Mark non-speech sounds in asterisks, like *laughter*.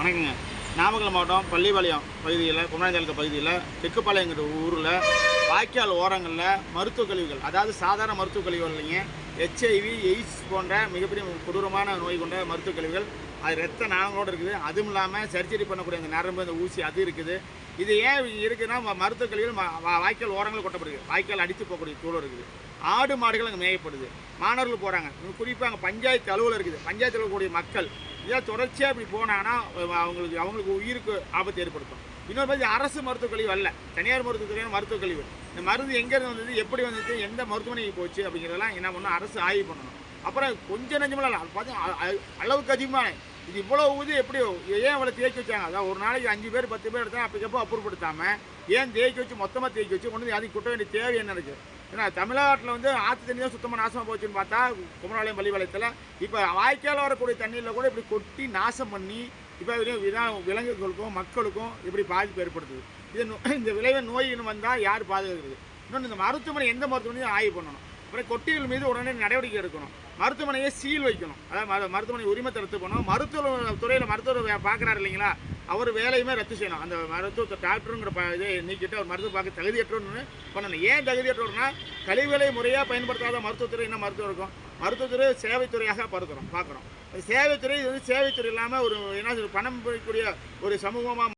வணக்கங்க. நாமக்கல் மாவட்டம் பள்ளிப்பாளையம் பகுதியில் குமரஞ்சாலக்க பகுதியில் தெக்குப்பாளையங்கிற ஊரில் வாய்க்கால் ஓரங்களில் மருத்துவ கழிவுகள் அதாவது சாதாரண மருத்துவ கழிவுகள் இல்லைங்க. ஹெச்ஐவி எய்ட்ஸ் போன்ற மிகப்பெரிய கொடூரமான நோய் கொண்ட மருத்துவ கழிவுகள். அது ரத்த நாளங்களோடு இருக்குது. அதுவும் இல்லாமல் சர்ஜரி பண்ணக்கூடிய அந்த நரம்பு அந்த ஊசி அது இருக்குது. இது ஏன் இருக்குதுன்னா மருத்துவ கழிவுகள் வா- வாய்க்கால் ஓரங்களில் கொட்டப்படுது. வாய்க்கால் அடித்து போகக்கூடிய சூழல் இருக்குது. ஆடு மாடுகள் அங்கே மேயப்படுது. மாணவர்கள் போகிறாங்க குறிப்பாக அங்கே பஞ்சாயத்து அலுவலர் இருக்குது. பஞ்சாயத்து அலுவலக்கூடிய மக்கள் இதை தொடர்ச்சியாக இப்படி போனாங்கன்னா அவங்களுக்கு அவங்களுக்கு உயிருக்கு ஆபத்து ஏற்படுத்தும். இன்னொரு பற்றி அரசு மருத்துவக் கழிவு அல்ல. தனியார் மருத்துவத்துறையான மருத்துவக் கழிவு. இந்த மருந்து எங்கேருந்து வந்தது எப்படி வந்தது எந்த மருத்துவமனைக்கு போச்சு அப்படிங்கிறதெல்லாம் என்ன பண்ணணும் அரசு ஆய்வு பண்ணணும். அப்புறம் கொஞ்சம் நெஞ்சமெல்லாம் இல்லை அளவுக்கு அதிகமான இது இவ்வளோ ஊதி எப்படி ஏன் இவ்வளோ தேக்கி வச்சாங்க? அதான் ஒரு நாளைக்கு அஞ்சு பேர் பத்து பேர் எடுத்தால் அப்போ எப்போ அப்புறப்படுத்தாமல் ஏன் தேக்கி வச்சு மொத்தமாக தேக்கி வச்சு கொண்டு வந்து அதுக்கு கொட்ட வேண்டிய தேவை என்ன இருக்குது ஏன்னா தமிழ்நாட்டில் வந்து ஆற்று தண்ணி தான் சுத்தமாக நாசமாக போச்சுன்னு பார்த்தா குமராளையம் பள்ளி வளையத்தில். இப்போ வாய்க்கால் வரக்கூடிய தண்ணியில் கூட இப்படி கொட்டி நாசம் பண்ணி இப்போ விலங்குகளுக்கும் மக்களுக்கும் இப்படி பாதிப்பு ஏற்படுத்துது. இது *clears throat* இந்த விளைவு நோயின்னு வந்தால் யார் பாதுகாக்கிறது? இன்னொன்று இந்த மருத்துவமனை எந்த மருத்துவமனையும் ஆய்வு பண்ணணும். அப்புறம் கொட்டிகள் மீது உடனே நடவடிக்கை எடுக்கணும். மருத்துவமனையை சீல் வைக்கணும். அதாவது மருத்துவமனை உரிமை தடுத்து பண்ணணும் மருத்துவ துறையில் மருத்துவர் பார்க்குறாரு இல்லைங்களா? அவர் வேலையுமே ரத்து செய்யணும். அந்த மருத்துவ டாக்டருங்கிற ப இதை நீக்கிட்டு அவர் மருத்துவ பார்க்க தகுதியற்றோன்னு பண்ணணும். ஏன் தகுதியற்றோர்னா கழிவுகளை முறையாக பயன்படுத்தாத மருத்துவத்துறை என்ன மருத்துவம் இருக்கும்? மருத்துவத்துறை சேவைத்துறையாக பருத்துறோம் பார்க்குறோம் சேவைத்துறை இது வந்து சேவைத்துறை இல்லாமல் ஒரு என்ன பணம் பெறக்கூடிய ஒரு சமூகமாக